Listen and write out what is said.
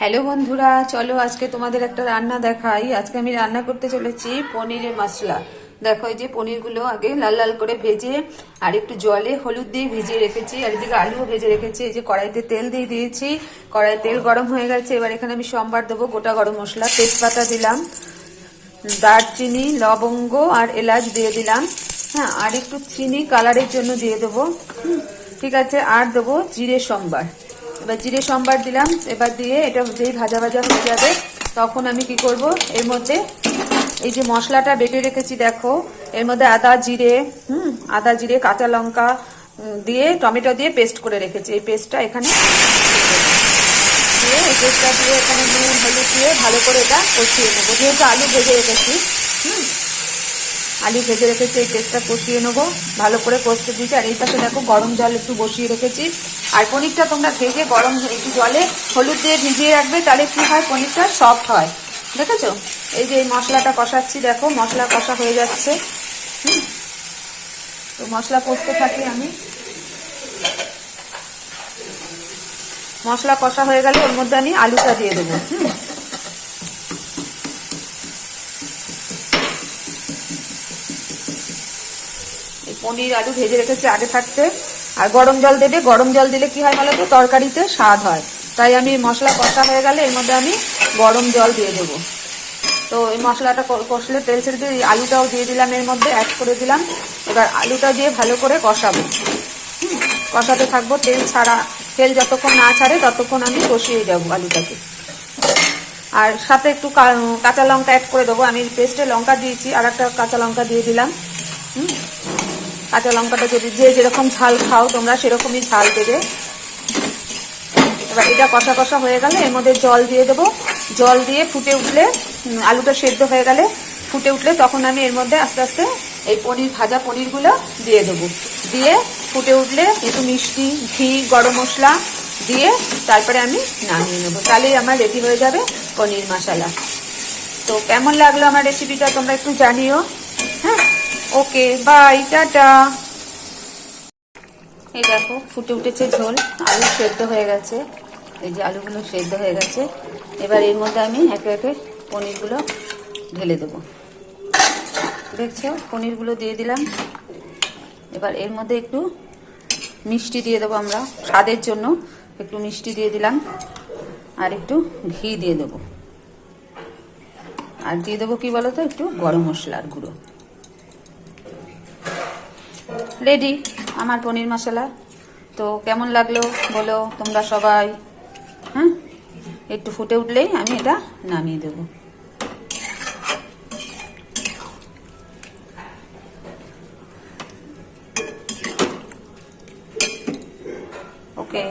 Hello বন্ধুরা, চলো আজকে তোমাদের একটা রান্না দেখাই। আজকে আমি রান্না করতে চলেছি পনিরের মশলা। দেখো, এই যে পনিরগুলো আগে লাল লাল করে ভেজে আর একটু জলে হলুদ দিয়ে ভিজিয়ে রেখেছি, আর এদিকে আলুও ভেজে রেখেছি। এই যে কড়াইতে তেল দিয়ে দিয়েছি কড়াই তেল গরম হয়ে গেছে। এবার এখানে আমি সোমবার দেবো গোটা গরম মশলা। তেজপাতা দিলাম, দারচিনি, লবঙ্গ আর এলাচ দিয়ে দিলাম। হ্যাঁ আর একটু চিনি কালারের জন্য দিয়ে দেবো। ঠিক আছে। আর দেবো জিরে সম্বার। এবার জিরে সম্বার দিলাম, এবার দিয়ে এটা যেই ভাজা ভাজা হয়ে যাবে, তখন আমি কি করব? এর মধ্যে এই যে মশলাটা বেটে রেখেছি, দেখো, এর মধ্যে আদা জিরে, হুম, আদা জিরে, কাঁচা লঙ্কা দিয়ে টমেটো দিয়ে পেস্ট করে রেখেছি। এই পেস্টটা এখানে দিয়ে, এই পেস্টটা দিয়ে এখানে নুন, হলুদ দিয়ে ভালো করে এটা কষিয়ে নেব। যেহেতু আলু ভেজে রেখেছি, হুম আলু ভেজে রেখেছি, এই পেস্টটা কষিয়ে নেব। ভালো করে কষতে দিয়েছি আর এই পাশে দেখো গরম জল একটু বসিয়ে রেখেছি। আর পনিরটা তোমরা ভেজে গরম একটু জলে হলুদ দিয়ে ভিজিয়ে রাখবে, তাহলে কি হয়? পনিরটা সফট হয়। দেখেছ? এই যে এই মশলাটা কষাচ্ছি, দেখো মশলা কষা হয়ে যাচ্ছে। তো মশলা কষতে থাকি আমি। মশলা কষা হয়ে গেলে ওর মধ্যে আমি আলুটা দিয়ে দেবো। হুম এই পনির, আলু ভেজে রেখেছি আগে থাকতে। আর গরম জল দেবে। গরম জল দিলে কি হয় বলো তো তরকারিতে স্বাদ হয়। তাই আমি মশলা কষা হয়ে গেলে এর মধ্যে আমি গরম জল দিয়ে দেবো। তো এই মশলাটা কষলে তেল ছেড়ে দিয়ে আলুটাও দিয়ে দিলাম এর মধ্যে অ্যাড করে দিলাম। এবার আলুটা দিয়ে ভালো করে কষাবো। কষাতে থাকব। তেল ছাড়া, তেল যতক্ষণ না ছাড়ে ততক্ষণ আমি কষিয়ে যাব আলুটাকে। আর সাথে একটু কাঁচা লঙ্কা অ্যাড করে দেবো। আমি পেস্টে লঙ্কা দিয়েছি আর একটা কাঁচা লঙ্কা দিয়ে দিলাম। হুম কাঁচা লঙ্কাটা যদি যে যেরকম ঝাল খাও, তোমরা সেরকমই ঝাল দেবে। এবার এটা কষা কষা হয়ে গেলে এর মধ্যে জল দিয়ে দেবো। জল দিয়ে ফুটে উঠলে আলুটা সেদ্ধ হয়ে গেলে ফুটে উঠলে তখন আমি এর মধ্যে আস্তে আস্তে এই পনির, ভাজা পনিরগুলো দিয়ে দেবো। দিয়ে ফুটে উঠলে একটু মিষ্টি, ঘি, গরম মশলা দিয়ে তারপরে আমি নামিয়ে নেব। তাহলেই আমার রেডি হয়ে যাবে পনির মশলা। তো কেমন লাগল আমার রেসিপিটা তোমরা একটু জানিও। Okay bye tata. এই দেখো, ফুটে উঠেছে ঝোল, আলু সেদ্ধ হয়ে গেছে। এই যে আলুগুলো সেদ্ধ হয়ে গেছে। এবার এর মধ্যে আমি একে একে পনিরগুলো ঢেলে দেবো। দেখছ, পনিরগুলো দিয়ে দিলাম। এবার এর মধ্যে একটু মিষ্টি দিয়ে দেবো আমরা। স্বাদের জন্য একটু মিষ্টি দিয়ে দিলাম। আর একটু ঘি দিয়ে দেবো। আর দিয়ে দেবো কি বলো তো একটু গরম মশলার গুঁড়ো। রেডি আমার পনির মশলা। তো কেমন লাগল বলো তোমরা সবাই? হ্যাঁ? একটু ফুটে উঠলেই আমি এটা নামিয়ে দেব। ওকে